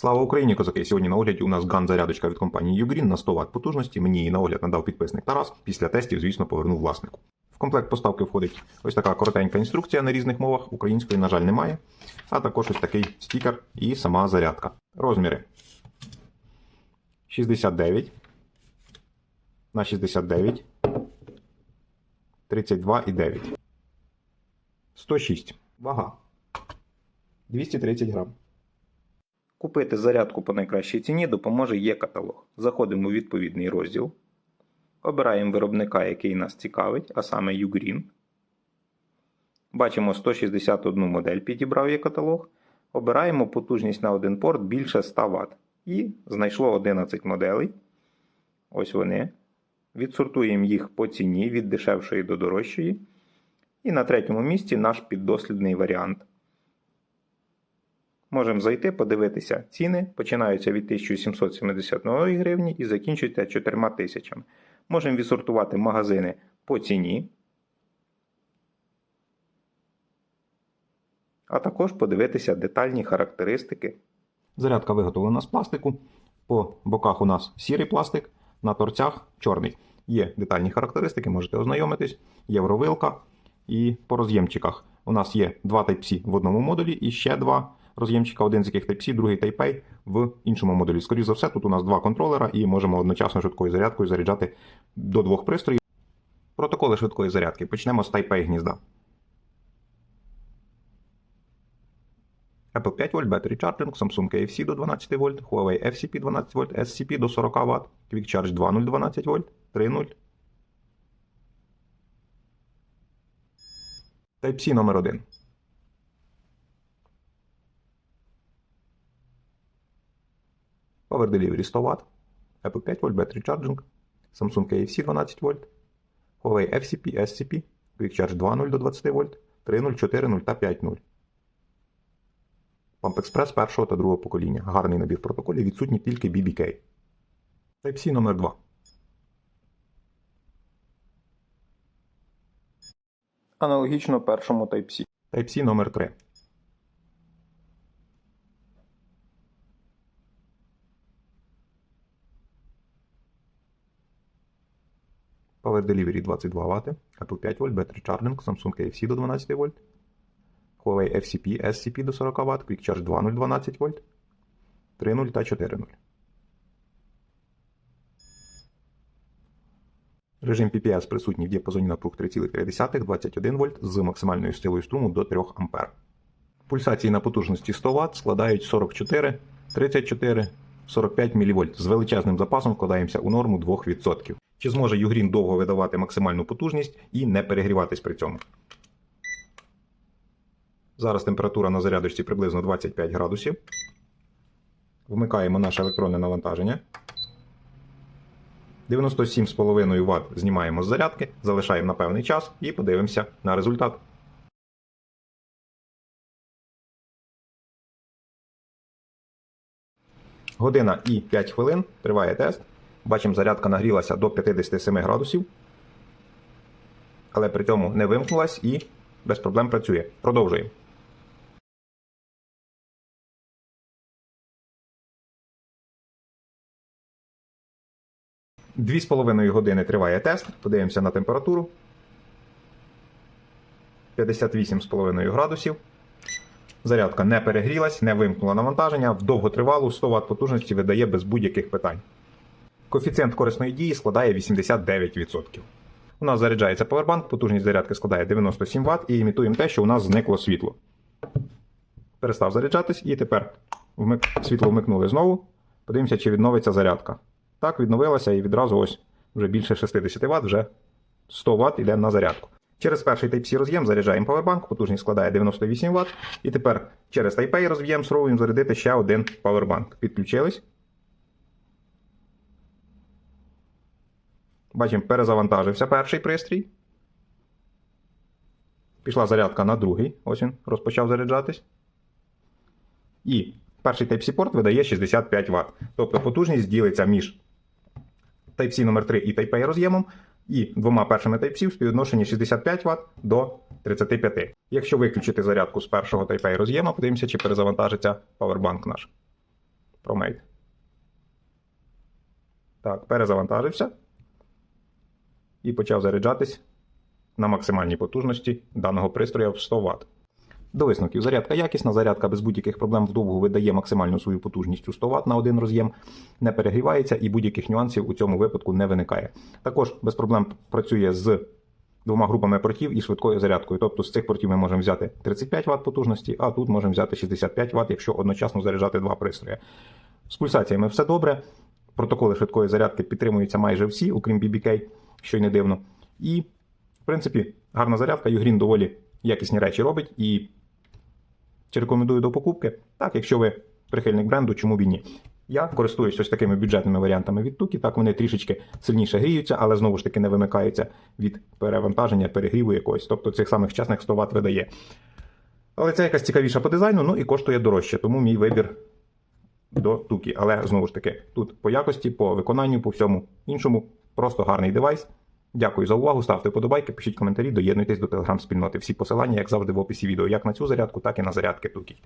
Слава Україні, козаки! Сьогодні на огляді у нас ган зарядочка від компанії Ugreen на 100 Вт потужності. Мені її на огляд надав підписник Тарас. Після тестів, звісно, повернув власнику. В комплект поставки входить ось така коротенька інструкція на різних мовах. Української, на жаль, немає. А також ось такий стікер і сама зарядка. Розміри 69 на 69 32,9 106. Вага 230 грам. Купити зарядку по найкращій ціні допоможе є каталог. Заходимо у відповідний розділ. Обираємо виробника, який нас цікавить, а саме Ugreen. Бачимо 161 модель підібрав є каталог. Обираємо потужність на один порт більше 100 Вт. І знайшло 11 моделей. Ось вони. Відсортуємо їх по ціні від дешевшої до дорожчої. І на третьому місці наш піддослідний варіант. Можемо зайти, подивитися ціни. Починаються від 1771 гривні і закінчуються 4 тисячами. Можемо відсортувати магазини по ціні. А також подивитися детальні характеристики. Зарядка виготовлена з пластику. По боках у нас сірий пластик, на торцях чорний. Є детальні характеристики, можете ознайомитись. Євровилка. І по роз'ємчиках у нас є два Type-C в одному модулі і ще два роз'ємчика, один з яких Type-C, другий Type-A в іншому модулі. Скоріше за все, тут у нас два контролера і можемо одночасно швидкою зарядкою заряджати до двох пристроїв. Протоколи швидкої зарядки. Почнемо з Type-A гнізда. Apple 5 вольт, Battery Charging, Samsung KFC до 12 вольт, Huawei FCP 12 вольт, SCP до 40 Вт, Quick Charge 2.0 12 вольт, 3.0. Type-C номер 1. Power Delivery 100 Вт, Apple 5 вольт, Battery Charging, Samsung KFC 12 вольт, Huawei FCP, SCP, Quick Charge 2.0 до 20 вольт, 3.0, 4.0 та 5.0. Pump Express першого та другого покоління. Гарний набір протоколів, відсутні тільки BBK. Type-C номер 2. Аналогічно першому Type-C. Type-C номер 3. Power Delivery 22 Вт, Apple 5 вольт, Battery Charging, Samsung KFC до 12 вольт, Huawei FCP, SCP до 40 Вт, Quick Charge 2.0 12 вольт, 3.0 та 4.0. Режим PPS присутній в діапазоні напруг 3,3 21 вольт з максимальною силою струму до 3 А. Пульсації на потужності 100 Вт складають 44, 34, 45 мВ. З величезним запасом вкладаємося у норму 2%. Чи зможе Ugreen довго видавати максимальну потужність і не перегріватись при цьому? Зараз температура на зарядочці приблизно 25 градусів. Вмикаємо наше електронне навантаження. 97,5 Вт знімаємо з зарядки, залишаємо на певний час і подивимося на результат. Година і 5 хвилин триває тест. Бачимо, зарядка нагрілася до 57 градусів. Але при цьому не вимкнулась і без проблем працює. Продовжуємо. 2,5 години триває тест. Подивимося на температуру. 58,5 градусів. Зарядка не перегрілась, не вимкнула навантаження. В довготривалу 100 Вт потужності видає без будь-яких питань. Коефіцієнт корисної дії складає 89%. У нас заряджається повербанк, потужність зарядки складає 97 Вт і імітуємо те, що у нас зникло світло. Перестав заряджатись і тепер вмик... світло вмикнули знову. Подивимося, чи відновиться зарядка. Так, відновилася і відразу ось вже більше 60 Вт, вже 100 Вт йде на зарядку. Через перший Type-C роз'єм заряджаємо Powerbank, потужність складає 98 Вт. І тепер через Type-A роз'єм спробуємо зарядити ще один Powerbank. Підключились. Бачимо, перезавантажився перший пристрій. Пішла зарядка на другий. Ось він розпочав заряджатись. І перший Type-C порт видає 65 Вт. Тобто потужність ділиться між Type-C номер 3 і Type-A роз'ємом, і двома першими Type-C в співвідношенні 65 Вт до 35. Якщо виключити зарядку з першого Type-A роз'єма, подивимося, чи перезавантажиться Powerbank наш. ProMate. Так, перезавантажився. І почав заряджатись на максимальній потужності даного пристрою в 100 Вт. До висновків, зарядка якісна, зарядка без будь-яких проблем вдовго видає максимальну свою потужність у 100 Вт на один роз'єм, не перегрівається і будь-яких нюансів у цьому випадку не виникає. Також без проблем працює з двома групами портів і швидкою зарядкою. Тобто з цих портів ми можемо взяти 35 Вт потужності, а тут можемо взяти 65 Вт, якщо одночасно заряджати два пристрої. З пульсаціями все добре. Протоколи швидкої зарядки підтримуються майже всі, окрім BBK, що й не дивно. І, в принципі, гарна зарядка, Югрін доволі якісні речі робить. І чи рекомендую до покупки? Так, якщо ви прихильник бренду, чому б і ні. Я користуюсь ось такими бюджетними варіантами від Тукі. Так, вони трішечки сильніше гріються, але знову ж таки не вимикаються від перевантаження, перегріву якогось. Тобто цих самих чесних 100 Вт видає. Але це якась цікавіша по дизайну, ну і коштує дорожче, тому мій вибір до Тукі. Але знову ж таки, тут по якості, по виконанню, по всьому іншому, просто гарний девайс. Дякую за увагу. Ставте вподобайки, пишіть коментарі, доєднуйтесь до телеграм-спільноти. Всі посилання, як завжди, в описі відео, як на цю зарядку, так і на зарядки Тукі.